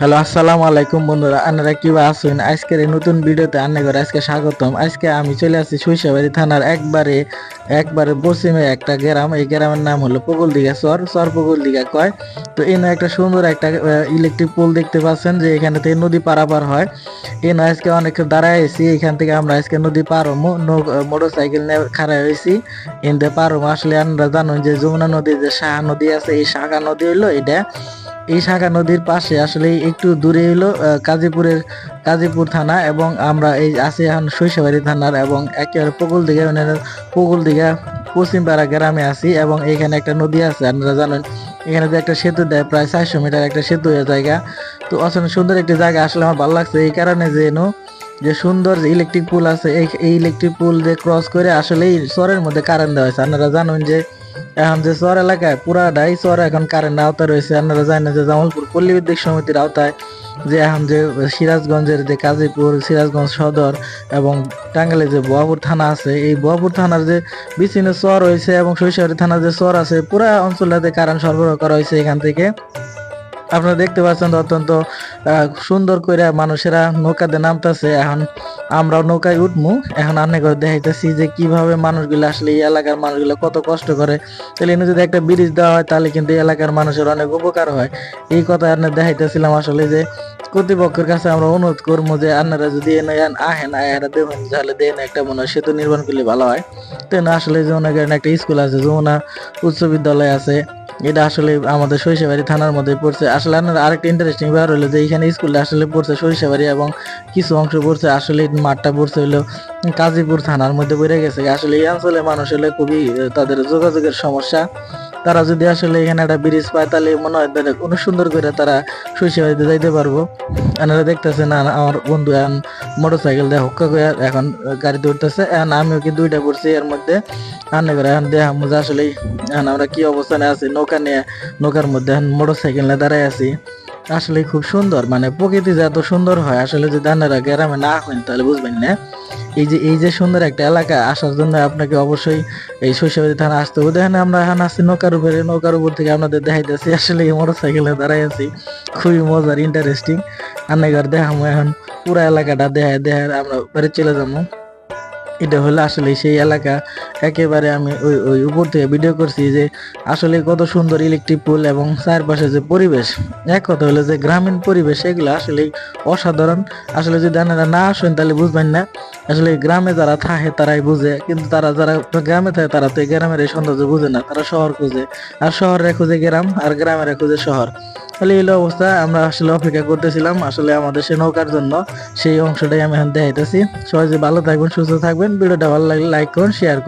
Hello, আসসালামু আলাইকুম বন্ধুরা। আপনারা কিবা আছেন? আজকের এই নতুন ভিডিওতে আন্না করে আজকে স্বাগতম। আজকে আমি চলে আসছি সরিষাবাড়ি থানার একবারে একবারে পশ্চিমে একটা গ্রাম। এই গ্রামের নাম হলো দিঘা চর চর দিঘা কয়? তো এনে একটা সুন্দর একটা ইলেকট্রিক পোল দেখতে পাচ্ছেন যে এখানে থেকে নদী পারাপার হয়। এনে আজকে অনেক দাঁড়ায় আছি। এখান থেকে আমরা আজকে নদী পার হব। মোটর সাইকেল নিয়ে খাড়া হয়েছি এনতে পার আসলে আপনারা জানেন যে যমুনা নদী যে শাখা নদী আছে, এই শাখা নদী হলো এটা। এই শাখা নদীর পাশে আসলে একটু দূরে হলো কাজীপুরের কাজীপুর থানা এবং আমরা এই আছি এখন শৈশবাড়ি থানার এবং একেবারে পকুল দিঘা ইউনিয়নের পকুল দিঘা পশ্চিমপাড়া গ্রামে আছি এবং এখানে একটা নদী আছে, আপনারা জানেন। এখানে যে একটা সেতু দেয়, প্রায় চারশো মিটার একটা সেতু জায়গা। তো অসম্ভব সুন্দর একটি জায়গা, আসলে আমার ভালো লাগছে এই কারণে যে যে সুন্দর যে ইলেকট্রিক পুল আছে, এই ইলেকট্রিক পুল যে ক্রস করে আসলে এই চরের মধ্যে কারেন্ট দেওয়া হয়েছে। আপনারা জানেন যে এখন যে চর এলাকায় পুরাটাই চর এখন কারেন্ট আওতায় রয়েছে। আপনারা জানেন যে জামালপুর পল্লী বিদ্যুৎ সমিতির আওতায় যে এখন যে সিরাজগঞ্জের যে কাজীপুর সিরাজগঞ্জ সদর এবং টাঙ্গালে যে বহাপুর থানা আছে, এই বহাপুর থানার যে বিচ্ছিন্ন চর রয়েছে এবং শৈশবের থানার যে চর আছে, পুরা অঞ্চলটাতে কারেন্ট সরবরাহ করা হয়েছে এখান থেকে। আপনারা দেখতে পাচ্ছেন অত্যন্ত সুন্দর করে মানুষেরা নৌকাতে নামতেছে। এখন আমরাও নৌকায় উঠমু। এখন আনে করে দেখাইতেছি যে কীভাবে মানুষগুলো আসলে এই এলাকার মানুষগুলো কত কষ্ট করে। তাহলে এনে যদি একটা ব্রিজ দেওয়া হয়, তাহলে কিন্তু এলাকার মানুষের অনেক উপকার হয়। এই কথা আপনার দেখাইতেছিলাম আসলে যে কর্তৃপক্ষের কাছে আমরা অনুরোধ করব যে আপনারা যদি এনে আহেন আহেরা দেবেন, তাহলে দেন একটা মনে হয় সেতু নির্মাণ করলে ভালো হয়। তেন আসলে যে গ্রামে একটা স্কুল আছে, যমুনা উচ্চ বিদ্যালয় আছে। এটা আসলে আমাদের সরিষাবাড়ি থানার মধ্যে পড়ছে। আসলে আপনার আরেকটা ইন্টারেস্টিং ব্যাপার হলো যে, এখানে স্কুলটা আসলে পড়ছে সরিষাবাড়ি এবং কিছু অংশ পড়ছে, আসলে মাঠটা পড়ছে হলো কাজীপুর থানার মধ্যে পড়ে গেছে। আসলে এই অঞ্চলের মানুষ হলে খুবই তাদের যোগাযোগের সমস্যা। তারা যদি আসলে এখানে একটা ব্রিজ পায়, তাহলে মনে হয় তাদের অনেক সুন্দর করে তারা সরিষাবাড়িতে যাইতে পারব। এনারা দেখতেছে না আমার বন্ধু এখন মোটর সাইকেল দিয়ে হক্কা করে এখন গাড়ি উঠতেছে। এখন আমিও কি দুইটা পড়ছি এর মধ্যে। আনে করে এখন দেখা মজা আসলে এখন আমরা কি অবস্থানে আছি, নৌকা নিয়ে, নৌকার মধ্যে এখন মোটর সাইকেল নিয়ে দাঁড়ায় আছি। আসলে খুব সুন্দর মানে প্রকৃতি যে এত সুন্দর হয়, আসলে যদি আপনারা গ্রামে না হন তাহলে বুঝবেন না। এই যে এই যে সুন্দর একটা এলাকা, আসার জন্য আপনাকে অবশ্যই এই শৈশবাদী থানা আসতে হবে। দেখেন আমরা এখন আসছি নৌকার উপরে, নৌকার উপর থেকে আপনাদের দেখাইতেছি, আসলে এই মোটর সাইকেলে দাঁড়াই আছি। খুবই মজার ইন্টারেস্টিং আন্নাঘর দেখামো এখন, পুরা এলাকাটা দেখায় দেখায় আমরা বাড়ি চলে যাব এটা হলো আসলে সেই এলাকা। একেবারে আমি ওই ওই উপর থেকে ভিডিও করছি যে আসলে কত সুন্দর ইলেকট্রিক পুল এবং চারপাশে যে পরিবেশ। এক কথা হলো যে গ্রামীণ পরিবেশ, এগুলো আসলে অসাধারণ। আসলে যদি আপনারা না আসেন তাহলে বুঝবেন না। আসলে গ্রামে যারা থাকে তারাই বুঝে, কিন্তু তারা যারা গ্রামে থাকে তারা তো এই গ্রামের এই সৌন্দর্য বুঝে না। তারা শহর খুঁজে। আর শহরে খুঁজে গ্রাম, আর গ্রামের খুঁজে শহর। তাহলে এই অবস্থা। আমরা আসলে অপেক্ষা করতেছিলাম আসলে আমাদের সে নৌকার জন্য। সেই অংশটাই আমি এখন দেখাইতেছি সবাই যে ভালো থাকবেন, সুস্থ থাকবেন, ভিডিওটা ভালো লাগলে লাইক করুন শেয়ার করুন।